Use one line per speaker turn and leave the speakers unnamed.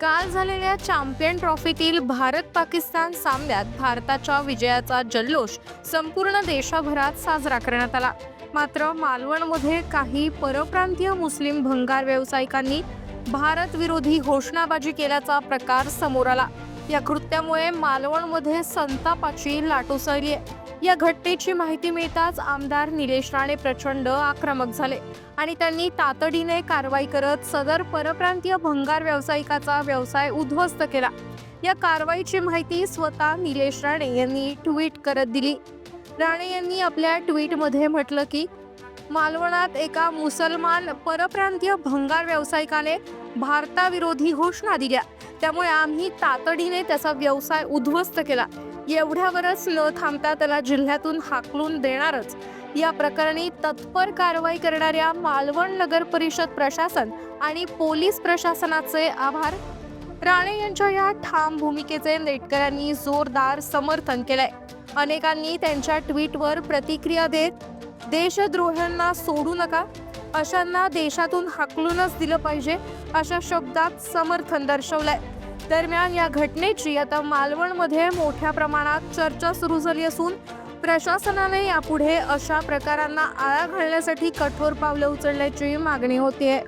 काल झालेल्या चॅम्पियन ट्रॉफीतील भारत पाकिस्तान सामन्यात भारताच्या विजयाचा जल्लोष संपूर्ण देशभरात साजरा करण्यात आला. मात्र मालवणमध्ये काही परप्रांतीय मुस्लिम भंगार व्यावसायिकांनी भारत विरोधी घोषणाबाजी केल्याचा प्रकार समोर आला. या कृत्यामुळे मालवणमध्ये संतापाची लाट उसळली आहे. या घटनेची माहिती मिळताच आमदार निलेश राणे प्रचंड आक्रमक झाले आणि त्यांनी तातडीने कारवाई करत सदर परप्रांतीय भंगार व्यावसायिकाचा व्यवसाय उद्ध्वस्त केला. या कारवाईची माहिती स्वतः निलेश राणे यांनी ट्विट करत दिली. राणे यांनी आपल्या ट्विटमध्ये म्हटलं की मालवणात एका मुसलमान परप्रांतीय भंगार व्यावसायिकाने भारताविरोधी घोषणा दिल्या. त्यामुळे आम्ही तातडीने त्याचा व्यवसाय उद्ध्वस्त केला. एवढ्यावरच न थांबता त्याला जिल्ह्यातून हाकलून देणारच. या प्रकरणी तत्पर कारवाई करणाऱ्या मालवण नगर परिषद प्रशासन आणि पोलीस प्रशासनाचे आभार. राणे यांच्या या ठाम भूमिकेचे नेटकऱ्यांनी जोरदार समर्थन केलंय. अनेकांनी त्यांच्या ट्विटवर प्रतिक्रिया देत देशद्रोह्यांना सोडू नका. अशांना देशातून हाकलूनच दिलं पाहिजे. अशा शब्दात समर्थन दर्शवलंय. दरम्यान या घटनेची आता मालवणमध्ये मोठ्या प्रमाणात चर्चा सुरू झाली असून प्रशासनाने यापुढे अशा प्रकारांना आळा घालण्यासाठी कठोर पावलं उचलण्याची मागणी होतीये.